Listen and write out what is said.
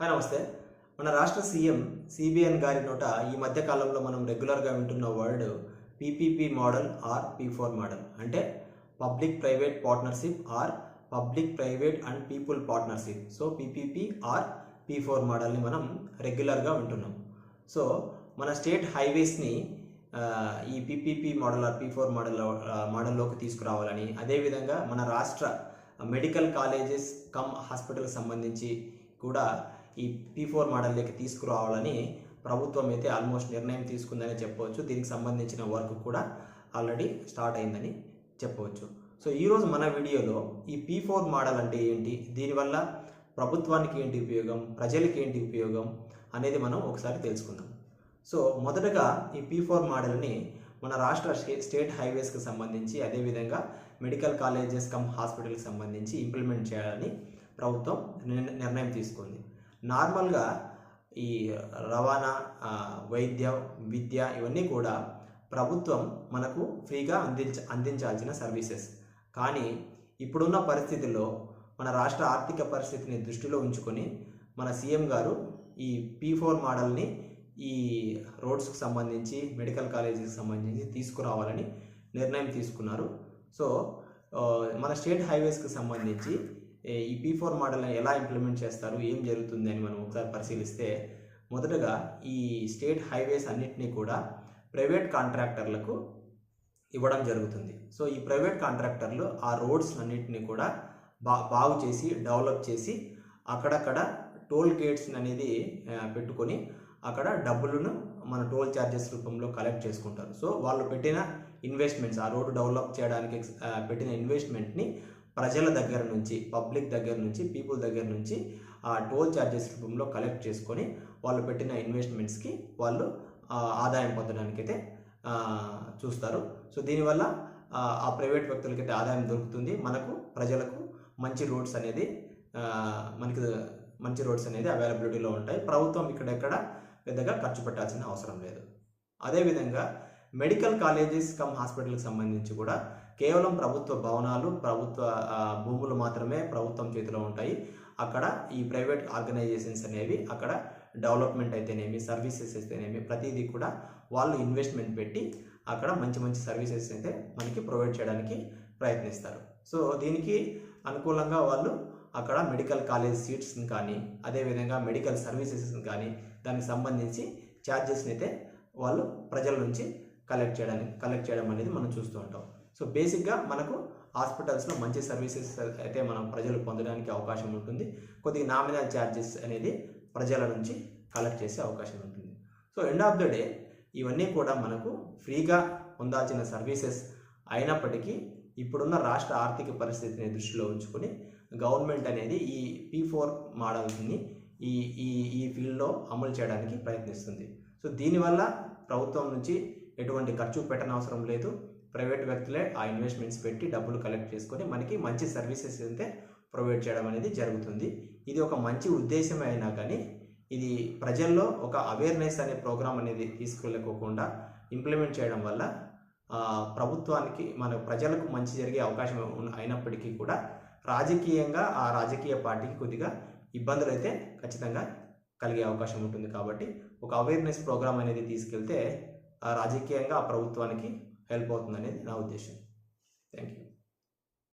Hi నమస్తే. మన రాష్ట్ర సీఎం సిబిఎన్ గారి నోట ఈ మధ్య కాలంలో మనం రెగ్యులర్గా వింటున్న word PPP model or P four model. అంటే public private partnership or public private and people partnership. So PPP or P four మోడల్ని మనం రెగ్యులర్గా వింటున్నాం. సో మన స్టేట్ హైవేస్ని ఈ PPP model or P four model మోడల్లోకి తీసుకురావాలని అదేవిధంగా మన రాష్ట్ర మెడికల్ కాలేజెస్ కమ్ హాస్పిటల్కి సంబంధించి కూడా ఈ పీ ఫోర్ మోడల్లోకి తీసుకురావాలని ప్రభుత్వం అయితే ఆల్మోస్ట్ నిర్ణయం తీసుకుందని చెప్పవచ్చు. దీనికి సంబంధించిన వర్క్ కూడా ఆల్రెడీ స్టార్ట్ అయిందని చెప్పవచ్చు. సో ఈరోజు మన వీడియోలో ఈ పీ ఫోర్ మోడల్ అంటే ఏంటి? దీనివల్ల ప్రభుత్వానికి ఏంటి ఉపయోగం? ప్రజలకి ఏంటి ఉపయోగం? అనేది మనం ఒకసారి తెలుసుకుందాం. సో మొదటగా ఈ పీ ఫోర్ మోడల్ని మన రాష్ట్ర స్టే- స్టేట్ హైవేస్కి సంబంధించి అదేవిధంగా మెడికల్ కాలేజెస్ కమ్ హాస్పిటల్కి సంబంధించి ఇంప్లిమెంట్ చేయాలని ప్రభుత్వం నిర్ణయం తీసుకుంది. నార్మల్గా ఈ రవాణా వైద్య విద్య ఇవన్నీ కూడా ప్రభుత్వం మనకు ఫ్రీగా అందించ అందించాల్సిన సర్వీసెస్. కానీ ఇప్పుడున్న పరిస్థితుల్లో మన రాష్ట్ర ఆర్థిక పరిస్థితిని దృష్టిలో ఉంచుకొని మన సీఎం గారు ఈ పీ ఫోర్ మోడల్ని ఈ రోడ్స్కి సంబంధించి మెడికల్ కాలేజీకి సంబంధించి తీసుకురావాలని నిర్ణయం తీసుకున్నారు. సో మన స్టేట్ హైవేస్కి సంబంధించి ఈ పీ ఫోర్ మోడల్ని ఎలా ఇంప్లిమెంట్ చేస్తారు? ఏం జరుగుతుంది అని మనం ఒకసారి పరిశీలిస్తే మొదటగా ఈ స్టేట్ హైవేస్ అన్నిటినీ కూడా ప్రైవేట్ కాంట్రాక్టర్లకు ఇవ్వడం జరుగుతుంది. సో ఈ ప్రైవేట్ కాంట్రాక్టర్లు ఆ రోడ్స్ అన్నిటిని కూడా బా బాగు చేసి డెవలప్ చేసి అక్కడక్కడ టోల్ గేట్స్ అనేది పెట్టుకొని అక్కడ డబ్బులను మన టోల్ ఛార్జెస్ రూపంలో కలెక్ట్ చేసుకుంటారు. సో వాళ్ళు పెట్టిన ఇన్వెస్ట్మెంట్స్ ఆ రోడ్డు డెవలప్ చేయడానికి పెట్టిన ఇన్వెస్ట్మెంట్ని ప్రజల దగ్గర నుంచి పబ్లిక్ దగ్గర నుంచి పీపుల్ దగ్గర నుంచి ఆ టోల్ ఛార్జెస్ రూపంలో కలెక్ట్ చేసుకొని వాళ్ళు పెట్టిన ఇన్వెస్ట్మెంట్స్కి వాళ్ళు ఆదాయం పొందడానికైతే చూస్తారు. సో దీనివల్ల ఆ, ప్రైవేట్ వ్యక్తులకైతే ఆదాయం దొరుకుతుంది. మనకు ప్రజలకు మంచి రోడ్స్ అనేది మనకి మంచి రోడ్స్ అనేది అవైలబిలిటీలో ఉంటాయి. ప్రభుత్వం ఇక్కడెక్కడ పెద్దగా ఖర్చు పెట్టాల్సిన అవసరం లేదు. అదేవిధంగా మెడికల్ కాలేజెస్ కమ్ హాస్పిటల్కి సంబంధించి కూడా కేవలం ప్రభుత్వ భవనాలు ప్రభుత్వ భూములు మాత్రమే ప్రభుత్వం చేతిలో ఉంటాయి. అక్కడ ఈ ప్రైవేట్ ఆర్గనైజేషన్స్ అనేవి అక్కడ డెవలప్మెంట్ అయితేనేమి సర్వీసెస్ అయితేనేమి ప్రతిదీ కూడా వాళ్ళు ఇన్వెస్ట్మెంట్ పెట్టి అక్కడ మంచి మంచి సర్వీసెస్ అయితే మనకి ప్రొవైడ్ చేయడానికి ప్రయత్నిస్తారు. సో దీనికి అనుకూలంగా వాళ్ళు అక్కడ మెడికల్ కాలేజ్ సీట్స్ని కానీ అదేవిధంగా మెడికల్ సర్వీసెస్ని కానీ దానికి సంబంధించి ఛార్జెస్ని అయితే వాళ్ళు ప్రజల నుంచి కలెక్ట్ చేయడానికి కలెక్ట్ చేయడం అనేది మనం చూస్తూ ఉంటాం. సో బేసిక్గా మనకు హాస్పిటల్స్లో మంచి సర్వీసెస్ అయితే మనం ప్రజలు పొందడానికి అవకాశం ఉంటుంది. కొద్దిగా నామినల్ ఛార్జెస్ అనేది ప్రజల నుంచి కలెక్ట్ చేసే అవకాశం ఉంటుంది. So end of the day ఇవన్నీ కూడా మనకు ఫ్రీగా పొందాల్సిన సర్వీసెస్ అయినప్పటికీ ఇప్పుడున్న రాష్ట్ర ఆర్థిక పరిస్థితిని దృష్టిలో ఉంచుకొని గవర్నమెంట్ అనేది ఈ పీ ఫోర్ మోడల్ని ఈ ఈ ఈ ఫీల్డ్లో అమలు చేయడానికి ప్రయత్నిస్తుంది. సో దీనివల్ల ప్రభుత్వం నుంచి ఎటువంటి ఖర్చు పెట్టనవసరం లేదు. ప్రైవేట్ వ్యక్తులే ఆ ఇన్వెస్ట్మెంట్స్ పెట్టి డబ్బులు కలెక్ట్ చేసుకొని మనకి మంచి సర్వీసెస్ అయితే ప్రొవైడ్ చేయడం అనేది జరుగుతుంది. ఇది ఒక మంచి ఉద్దేశమే అయినా కానీ ఇది ప్రజల్లో ఒక అవేర్నెస్ అనే ప్రోగ్రామ్ అనేది తీసుకెళ్ళకోకుండా ఇంప్లిమెంట్ చేయడం వల్ల ప్రభుత్వానికి మన ప్రజలకు మంచి జరిగే అవకాశం అయినప్పటికీ కూడా రాజకీయంగా ఆ రాజకీయ పార్టీకి కొద్దిగా ఇబ్బందులు అయితే ఖచ్చితంగా కలిగే అవకాశం ఉంటుంది. కాబట్టి ఒక అవేర్నెస్ ప్రోగ్రామ్ అనేది తీసుకెళ్తే రాజకీయంగా ఆ ప్రభుత్వానికి హెల్ప్ అవుతుందనేది నా ఉద్దేశం. Thank you